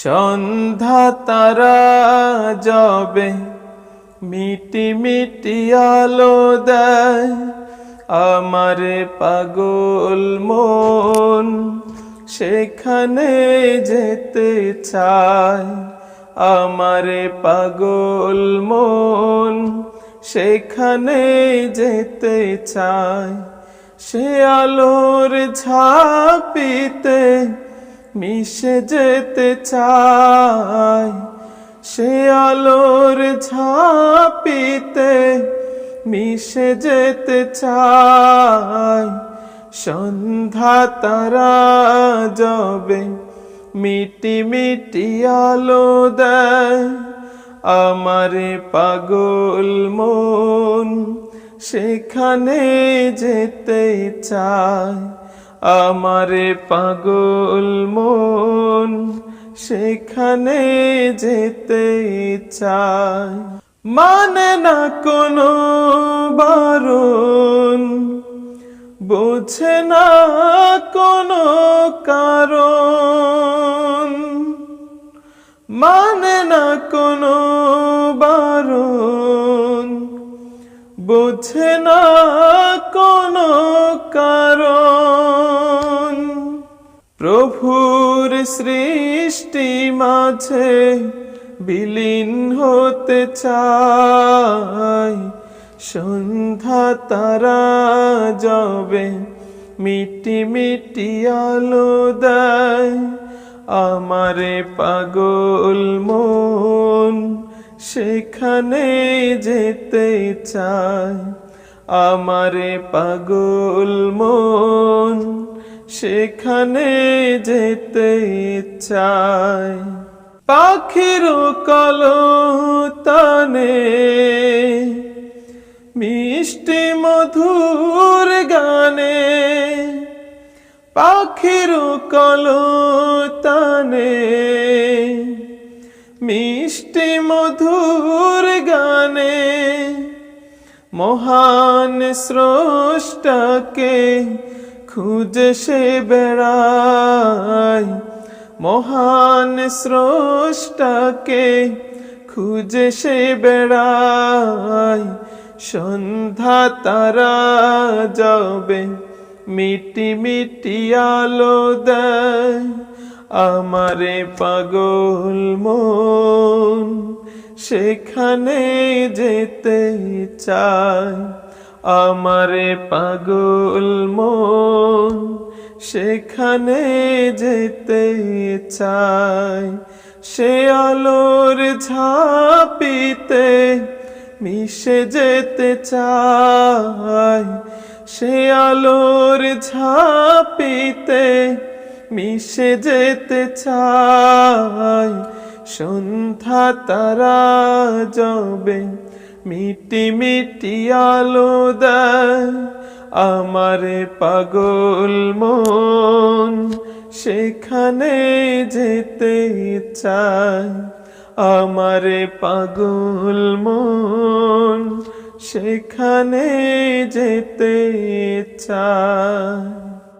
সন্ধ্যা তারা যাবে, মিটি মিটি আলো দেয় আমার পাগল মন। সেখানে যেতে চায় আমার পাগল মন। সেখানে যেতে চায় সে আলোর ঝাপিতে মিশে যেতে চায়, সে আলোর ঝাপিতে মিশে যেতে চায়। সন্ধ্যা তারা যাবে মিটি মিটি আলো দেয়। আমারে পাগল মন সেখানে যেতে চায়। আমারে পাগল মন, সেখানে যেতে চায়। মানে না কোনো বারণ, বোঝে না কোনো কারণ। মানে না কোনো বারণ, বোঝে না প্রভুর সৃষ্টি মাঝে বিলীন হতে চাই। সন্ধ্যা তারা যাবে মিটি মিটি আলো দেয়। আমারে পাগল মন সেখানে যেতে চায়। আমারে পাগল মন সেখানে যেতে চায় পাখির কলতানে মিষ্টি মধুর গানে পাখির কলতানে মিষ্টি মধুর গানে মহান স্রষ্টাকে খুঁজে সে বেড়ায়। মহান স্রষ্টাকে খুঁজে সে বেড়ায়। সন্ধ্যা তারা যাবে, মিটি মিটি আলো দেয়। আমারে পাগল মন, সেখানে যেতে চায়। আমারে পাগল মন, সেখানে যেতে চায়। সে আলোর ঝাপিতে মিশে যেতে চাই সে আলোর ঝাপিতে মিশে যেতে চাই সন্ধ্যা তারা যাবে মিটি মিটি আলো দেয় আমারে পাগল মন। সেখানে যেতে চায় আমারে পাগল মন। সেখানে যেতে চায়।